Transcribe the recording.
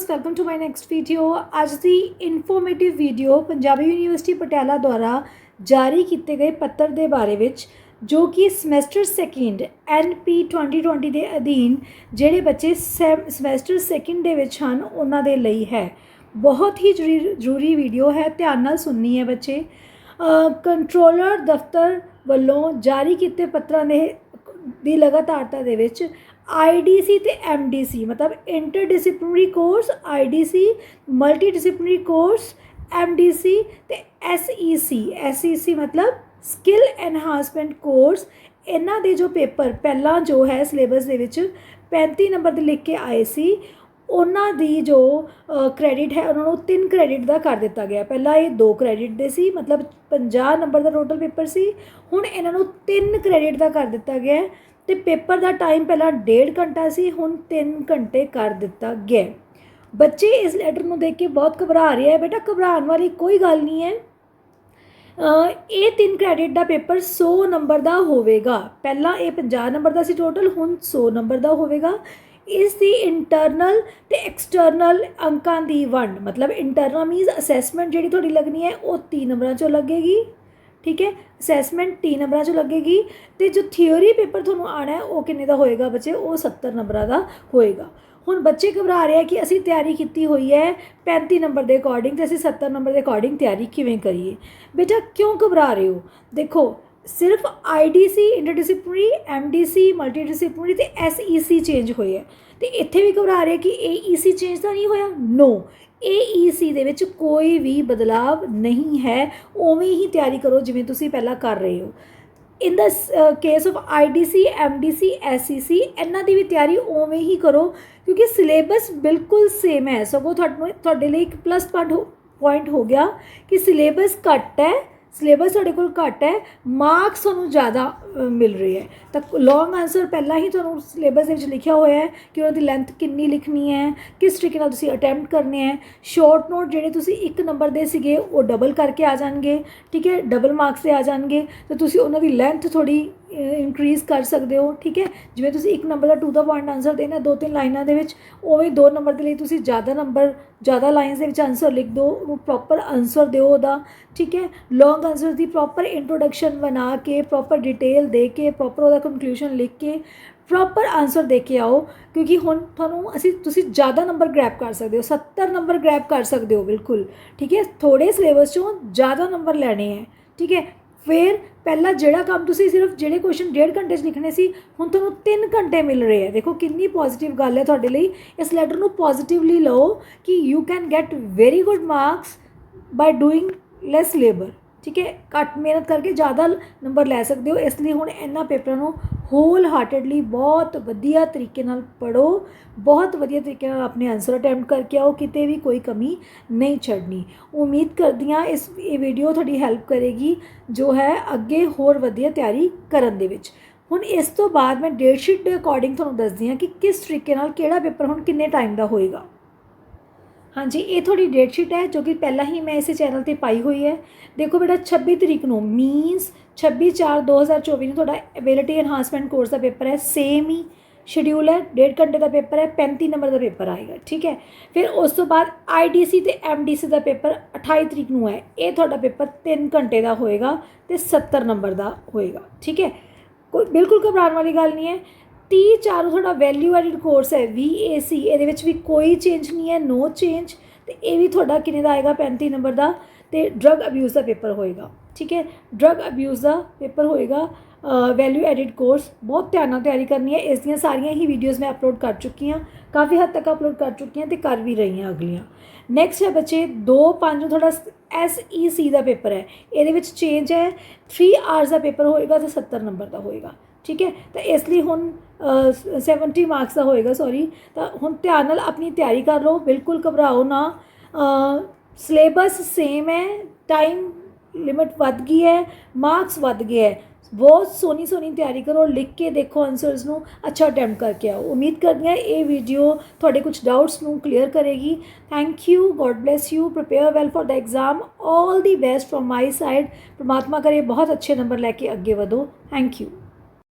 Viewers welcome to my next video ਅੱਜ ਦੀ informative video Punjabi university Patiala ਦੁਆਰਾ ਜਾਰੀ ਕੀਤੇ ਗਏ ਪੱਤਰ ਦੇ ਬਾਰੇ ਵਿੱਚ ਜੋ ਕਿ ਸਮੈਸਟਰ ਸੈਕਿੰਡ ਐਨਪੀ 2020 ਦੇ ਅਧੀਨ ਜਿਹੜੇ ਬੱਚੇ ਸਮੈਸਟਰ ਸੈਕਿੰਡ ਦੇ ਵਿੱਚ ਹਨ ਉਹਨਾਂ ਦੇ ਲਈ ਹੈ ਬਹੁਤ ਹੀ ਜ਼ਰੂਰੀ ਜ਼ਰੂਰੀ ਵੀਡੀਓ ਹੈ ਧਿਆਨ ਨਾਲ ਸੁਣਨੀ ਹੈ ਬੱਚੇ ਕੰਟਰੋਲਰ ਦਫ਼ਤਰ ਵੱਲੋਂ ਜਾਰੀ ਕੀਤੇ ਪੱਤਰਾਂ ਦੇ ਦੀ ਲਗਾਤਾਰਤਾ ਦੇ ਵਿੱਚ ਆਈਡੀਸੀ ਤੇ ਐਮਡੀਸੀ ਮਤਲਬ interdisciplinary course IDC multidisciplinary course MDC ਤੇ ਐਸਈਸੀ ਐਸਈਸੀ ਮਤਲਬ ਸਕਿੱਲ ਐਨਹਾਂਸਮੈਂਟ ਕੋਰਸ। ਇਹਨਾਂ ਦੇ ਜੋ ਪੇਪਰ ਪਹਿਲਾਂ ਜੋ ਹੈ ਸਿਲੇਬਸ ਦੇ ਵਿੱਚ 35 ਨੰਬਰ ਦੇ ਲਿਖ ਕੇ ਆਏ ਸੀ। ਉਹਨਾਂ ਦੀ ਜੋ ਕ੍ਰੈਡਿਟ ਹੈ, ਉਹਨਾਂ ਨੂੰ 3 ਕ੍ਰੈਡਿਟ ਦਾ ਕਰ ਦਿੱਤਾ ਗਿਆ। ਪਹਿਲਾਂ ਇਹ 2 ਕ੍ਰੈਡਿਟ ਦੇ ਸੀ, ਮਤਲਬ 50 ਨੰਬਰ ਦਾ ਟੋਟਲ ਪੇਪਰ ਸੀ। ਹੁਣ ਇਹਨਾਂ ਨੂੰ 3 ਕ੍ਰੈਡਿਟ ਦਾ ਕਰ ਦਿੱਤਾ ਗਿਆ। ਤੇ ਪੇਪਰ ਦਾ ਟਾਈਮ ਪਹਿਲਾਂ 1.5 ਘੰਟਾ ਸੀ, ਹੁਣ 3 ਘੰਟੇ ਕਰ ਦਿੱਤਾ ਗਿਆ। ਬੱਚੇ ਇਸ ਲੈਟਰ ਨੂੰ ਦੇਖ ਕੇ ਬਹੁਤ ਘਬਰਾ ਰਹੇ ਹੈ। ਬੇਟਾ, ਘਬਰਾਉਣ ਵਾਲੀ ਕੋਈ ਗੱਲ ਨਹੀਂ ਹੈ। ਇਹ 3 ਕ੍ਰੈਡਿਟ ਦਾ ਪੇਪਰ 100 ਨੰਬਰ ਦਾ ਹੋਵੇਗਾ। ਪਹਿਲਾਂ ਇਹ 50 ਨੰਬਰ ਦਾ ਸੀ ਟੋਟਲ ਹੁਣ 100 ਨੰਬਰ ਦਾ ਹੋਵੇਗਾ। ਇਸ ਦੀ ਇੰਟਰਨਲ ਤੇ ਐਕਸਟਰਨਲ ਅੰਕਾਂ ਦੀ ਵੰਡ, ਮਤਲਬ ਇੰਟਰਨਲ ਮੀਨਸ ਅਸੈਸਮੈਂਟ ਜਿਹੜੀ ਤੁਹਾਡੀ ਲੱਗਣੀ ਹੈ, ਉਹ 3 ਨੰਬਰਾਂ ਚੋਂ ਲੱਗੇਗੀ। ਠੀਕ ਹੈ? ਅਸੈਸਮੈਂਟ 3 ਨੰਬਰਾਂ ਚੋਂ ਲੱਗੇਗੀ ਤੇ ਜੋ ਥਿਉਰੀ ਪੇਪਰ ਤੁਹਾਨੂੰ ਆਣਾ ਹੈ, ਉਹ ਕਿੰਨੇ ਦਾ ਹੋਏਗਾ ਬੱਚੇ? ਉਹ 70 ਨੰਬਰਾਂ ਦਾ ਹੋਏਗਾ। ਹੁਣ ਬੱਚੇ ਘਬਰਾ ਰਹੇ ਆ ਕਿ ਅਸੀਂ ਤਿਆਰੀ ਕੀਤੀ ਹੋਈ ਹੈ 35 ਨੰਬਰ ਦੇ ਅਕੋਰਡਿੰਗ ਤੇ ਅਸੀਂ 70 ਨੰਬਰ ਦੇ ਅਕੋਰਡਿੰਗ ਤਿਆਰੀ ਕਿਵੇਂ ਕਰੀਏ? ਬੇਟਾ, ਕਿਉਂ ਘਬਰਾ ਰਹੇ ਹੋ? ਦੇਖੋ, ਸਿਰਫ ਆਈਡੀਸੀ ਇੰਟਰਡਿਸਪਲਿਨਰੀ ਐਮਡੀਸੀ ਮਲਟੀਡਿਸਪਲਿਨਰੀ ਤੇ ਐਸਈਸੀ ਚੇਂਜ ਹੋਏ ਹੈ ਤੇ ਇੱਥੇ ਵੀ ਘਬਰਾ ਰਹੇ ਕਿ ਏਈਸੀ ਚੇਂਜ ਤਾਂ ਨਹੀਂ ਹੋਇਆ? ਨੋ ਏਈਸੀ ਦੇ ਵਿੱਚ ਕੋਈ ਵੀ ਬਦਲਾਵ ਨਹੀਂ ਹੈ। ਉਵੇਂ ਹੀ ਤਿਆਰੀ ਕਰੋ ਜਿਵੇਂ ਤੁਸੀਂ ਪਹਿਲਾਂ ਕਰ ਰਹੇ ਹੋ। ਇਨ ਦਾ ਕੇਸ ਆਫ ਆਈਡੀਸੀ ਐਮਡੀਸੀ ਐਸਈਸੀ ਇਹਨਾਂ ਦੀ ਵੀ ਤਿਆਰੀ ਉਵੇਂ ਹੀ ਕਰੋ ਕਿਉਂਕਿ ਸਿਲੇਬਸ ਬਿਲਕੁਲ ਸੇਮ ਹੈ। ਸਗੋਂ ਤੁਹਾਨੂੰ, ਤੁਹਾਡੇ ਲਈ ਇੱਕ ਪਲੱਸ ਪੁਆਇੰਟ ਪੁਆਇੰਟ ਹੋ ਗਿਆ ਕਿ ਸਿਲੇਬਸ ਘੱਟ ਹੈ। ਸਿਲੇਬਸ ਤੁਹਾਡੇ ਕੋਲ ਘੱਟ ਹੈ, ਮਾਰਕਸ ਤੁਹਾਨੂੰ ਜ਼ਿਆਦਾ ਮਿਲ ਰਹੀ ਹੈ। ਤਾਂ ਲੌਂਗ ਆਨਸਰ ਪਹਿਲਾਂ ਹੀ ਤੁਹਾਨੂੰ ਸਿਲੇਬਸ ਦੇ ਵਿੱਚ ਲਿਖਿਆ ਹੋਇਆ ਹੈ ਕਿ ਉਹਨਾਂ ਦੀ ਲੈਂਥ ਕਿੰਨੀ ਲਿਖਣੀ ਹੈ, ਕਿਸ ਤਰੀਕੇ ਨਾਲ ਤੁਸੀਂ ਅਟੈਂਪਟ ਕਰਨੇ ਹੈ। ਸ਼ਾਰਟ ਨੋਟ ਜਿਹੜੇ ਤੁਸੀਂ ਇੱਕ ਨੰਬਰ ਦੇ ਸੀਗੇ, ਉਹ ਡਬਲ ਕਰਕੇ ਆ ਜਾਣਗੇ, ਠੀਕ ਹੈ? ਡਬਲ ਮਾਰਕਸ ਦੇ ਆ ਜਾਣਗੇ। ਤੇ ਤੁਸੀਂ ਉਹਨਾਂ ਦੀ ਲੈਂਥ ਥੋੜੀ ਇਨਕਰੀਜ਼ ਕਰ ਸਕਦੇ ਹੋ, ਠੀਕ ਹੈ? ਜਿਵੇਂ ਤੁਸੀਂ ਇੱਕ ਨੰਬਰ ਦਾ ਟੂ ਦਾ ਪੁਆਇੰਟ ਆਨਸਰ ਦੇਣਾ ਦੋ ਤਿੰਨ ਲਾਈਨਾਂ ਦੇ ਵਿੱਚ, ਉਵੇਂ ਦੋ ਨੰਬਰ ਦੇ ਲਈ ਤੁਸੀਂ ਜ਼ਿਆਦਾ ਨੰਬਰ ਜ਼ਿਆਦਾ ਲਾਈਨਸ ਦੇ ਵਿੱਚ ਆਨਸਰ ਲਿਖ ਦਿਓ, ਉਹਨੂੰ ਪ੍ਰੋਪਰ ਆਨਸਰ ਦਿਓ ਉਹਦਾ, ਠੀਕ ਹੈ? ਲੌਂਗ ਆਨਸਰ ਦੀ ਪ੍ਰੋਪਰ ਇੰਟਰੋਡਕਸ਼ਨ ਬਣਾ ਕੇ ਪ੍ਰੋਪਰ ਡਿਟੇਲ ਦੇ ਕੇ ਪ੍ਰੋਪਰ ਉਹਦਾ ਕਨਕਲੂਜਨ ਲਿਖ ਕੇ ਪ੍ਰੋਪਰ ਆਨਸਰ ਦੇ ਕੇ ਆਓ। ਕਿਉਂਕਿ ਹੁਣ ਤੁਹਾਨੂੰ ਅਸੀਂ, ਤੁਸੀਂ ਜ਼ਿਆਦਾ ਨੰਬਰ ਗ੍ਰੈਬ ਕਰ ਸਕਦੇ ਹੋ 70 ਨੰਬਰ ਗ੍ਰੈਬ ਕਰ ਸਕਦੇ ਹੋ, ਬਿਲਕੁਲ। ਠੀਕ ਹੈ? ਥੋੜੇ ਸਿਲੇਬਸ ਚੋਂ ਜ਼ਿਆਦਾ ਨੰਬਰ ਲੈਣੇ ਹੈ। ਠੀਕ ਹੈ? ਫਿਰ ਪਹਿਲਾਂ ਜਿਹੜਾ ਕੰਮ ਤੁਸੀਂ ਸਿਰਫ ਜਿਹੜੇ ਕੁਐਸਚਨ ਡੇਢ ਘੰਟੇ 'ਚ ਲਿਖਣੇ ਸੀ, ਹੁਣ ਤੁਹਾਨੂੰ 3 ਘੰਟੇ ਮਿਲ ਰਹੇ ਆ ਦੇਖੋ ਕਿੰਨੀ ਪੋਜ਼ਿਟਿਵ ਗੱਲ ਹੈ ਤੁਹਾਡੇ ਲਈ। ਇਸ ਲੈਟਰ ਨੂੰ ਪੋਜ਼ਿਟਿਵਲੀ ਲਓ ਕਿ you can get very good marks by doing less labour ਠੀਕ ਹੈ, ਘੱਟ ਮਿਹਨਤ ਕਰਕੇ ਜ਼ਿਆਦਾ ਨੰਬਰ ਲੈ ਸਕਦੇ ਹੋ, ਇਸ ਲਈ ਹੁਣ ਇਹਨਾਂ ਪੇਪਰਾਂ ਨੂੰ ਹੋਲ ਹਾਰਟਡਲੀ ਬਹੁਤ ਵਧੀਆ ਤਰੀਕੇ ਨਾਲ ਪੜੋ ਬਹੁਤ ਵਧੀਆ ਤਰੀਕੇ ਨਾਲ ਆਪਣੇ ਆਨਸਰ ਅਟੈਂਪਟ ਕਰਕੇ ਆਓ, ਕਿਤੇ ਵੀ ਕੋਈ ਕਮੀ ਨਹੀਂ ਛੱਡਣੀ। ਉਮੀਦ ਕਰਦੀ ਹਾਂ ਇਸ, ਇਹ ਵੀਡੀਓ ਤੁਹਾਡੀ ਹੈਲਪ ਕਰੇਗੀ, ਜੋ ਹੈ ਅੱਗੇ ਹੋਰ ਵਧੀਆ ਤਿਆਰੀ ਕਰਨ ਦੇ ਵਿੱਚ। ਹੁਣ ਇਸ ਤੋਂ ਬਾਅਦ ਮੈਂ ਡੇਟ ਸ਼ੀਟ ਦੇ ਅਕੋਰਡਿੰਗ ਤੁਹਾਨੂੰ ਦੱਸਦੀ ਹਾਂ ਕਿ ਕਿਸ ਤਰੀਕੇ ਨਾਲ ਕਿਹੜਾ ਪੇਪਰ ਹੁਣ ਕਿੰਨੇ ਟਾਈਮ ਦਾ ਹੋਏਗਾ। ਹਾਂਜੀ, ਇਹ ਤੁਹਾਡੀ ਡੇਟ ਸ਼ੀਟ ਹੈ ਜੋ ਕਿ ਪਹਿਲਾਂ ਹੀ ਮੈਂ ਇਸੇ ਚੈਨਲ ਤੇ ਪਾਈ ਹੋਈ ਹੈ। ਦੇਖੋ ਬੇਟਾ 26 ਤਰੀਕ ਨੂੰ ਮੀਨਸ 26/4/2024 ਨੂੰ ਤੁਹਾਡਾ ਐਬਿਲਿਟੀ ਐਨਹਾਂਸਮੈਂਟ ਕੋਰਸ ਦਾ ਪੇਪਰ ਹੈ। ਸੇਮ ਹੀ ਸ਼ਡਿਊਲ ਹੈ, ਡੇਢ ਘੰਟੇ ਦਾ ਪੇਪਰ ਹੈ 35 ਨੰਬਰ ਦਾ ਪੇਪਰ ਆਏਗਾ, ਠੀਕ ਹੈ? ਫਿਰ ਉਸ ਤੋਂ ਬਾਅਦ ਆਈਡੀਸੀ ਤੇ ਐਮਡੀਸੀ ਦਾ ਪੇਪਰ 28 ਤਰੀਕ ਨੂੰ ਹੈ। ਇਹ ਤੁਹਾਡਾ ਪੇਪਰ 3 ਘੰਟੇ ਦਾ ਹੋਏਗਾ ਤੇ 70 ਨੰਬਰ ਦਾ ਹੋਏਗਾ, ਠੀਕ ਹੈ? ਕੋਈ ਬਿਲਕੁਲ ਘਬਰਾਉਣ ਵਾਲੀ ਗੱਲ ਨਹੀਂ ਹੈ। 30 ਚਾਰ ਤੁਹਾਡਾ ਵੈਲਿਊ ਐਡਿਡ ਕੋਰਸ ਹੈ VAC ਇਹਦੇ ਵਿੱਚ ਵੀ ਕੋਈ ਚੇਂਜ ਨਹੀਂ ਹੈ ਨੋ ਚੇਂਜ ਤੇ ਇਹ ਵੀ ਤੁਹਾਡਾ ਕਿੰਨੇ ਦਾ ਆਏਗਾ? 35 ਨੰਬਰ ਦਾ, ਤੇ ਡਰਗ ਅਬਿਊਜ਼ ਦਾ ਪੇਪਰ ਹੋਏਗਾ, ਠੀਕ ਹੈ? ਡਰਗ ਅਬਿਊਜ਼ ਦਾ ਪੇਪਰ ਹੋਏਗਾ ਵੈਲਿਊ ਐਡਿਡ ਕੋਰਸ ਬਹੁਤ ਧਿਆਨ ਨਾਲ ਤਿਆਰੀ ਕਰਨੀ ਹੈ, ਇਸ ਦੀਆਂ ਸਾਰੀਆਂ ਹੀ ਵੀਡੀਓਜ਼ ਮੈਂ ਅਪਲੋਡ ਕਰ ਚੁੱਕੀ ਹਾਂ, ਕਾਫੀ ਹੱਦ ਤੱਕ ਅਪਲੋਡ ਕਰ ਚੁੱਕੀ ਹਾਂ ਤੇ ਕਰ ਵੀ ਰਹੀ ਹਾਂ ਅਗਲੀਆਂ। ਨੈਕਸਟ ਹੈ ਬੱਚੇ 2 5 ਤੁਹਾਡਾ SEC ਦਾ ਪੇਪਰ ਹੈ, ਇਹਦੇ ਵਿੱਚ ਚੇਂਜ ਹੈ 3 ਆਵਰਸ ਦਾ ਪੇਪਰ ਹੋਏਗਾ ਤੇ 70 ਨੰਬਰ ਦਾ ਹੋਏਗਾ। ਠੀਕ ਹੈ? ਤਾਂ ਇਸ ਲਈ ਹੁਣ 70 ਮਾਰਕਸ ਦਾ ਹੋਏਗਾ ਸੌਰੀ ਤਾਂ ਹੁਣ ਧਿਆਨ ਨਾਲ ਆਪਣੀ ਤਿਆਰੀ ਕਰ ਲਓ, ਬਿਲਕੁਲ ਘਬਰਾਓ ਨਾ। ਸਿਲੇਬਸ ਸੇਮ ਹੈ ਟਾਈਮ ਲਿਮਟ ਵੱਧ ਗਈ ਹੈ ਮਾਰਕਸ ਵੱਧ ਗਏ ਹੈ। ਬਹੁਤ ਸੋਹਣੀ ਸੋਹਣੀ ਤਿਆਰੀ ਕਰੋ, ਲਿਖ ਕੇ ਦੇਖੋ ਆਨਸਰਸ ਨੂੰ। ਅੱਛਾ ਅਟੈਂਪਟ ਕਰਕੇ ਆਓ। ਉਮੀਦ ਕਰਦੀ ਹਾਂ ਇਹ ਵੀਡੀਓ ਤੁਹਾਡੇ ਕੁਝ ਡਾਊਟਸ ਨੂੰ ਕਲੀਅਰ ਕਰੇਗੀ। Thank you God bless you prepare well for the exam all the best from my side ਪ੍ਰਮਾਤਮਾ ਕਰੇ, ਬਹੁਤ ਅੱਛੇ ਨੰਬਰ ਲੈ ਕੇ ਅੱਗੇ ਵਧੋ। Thank you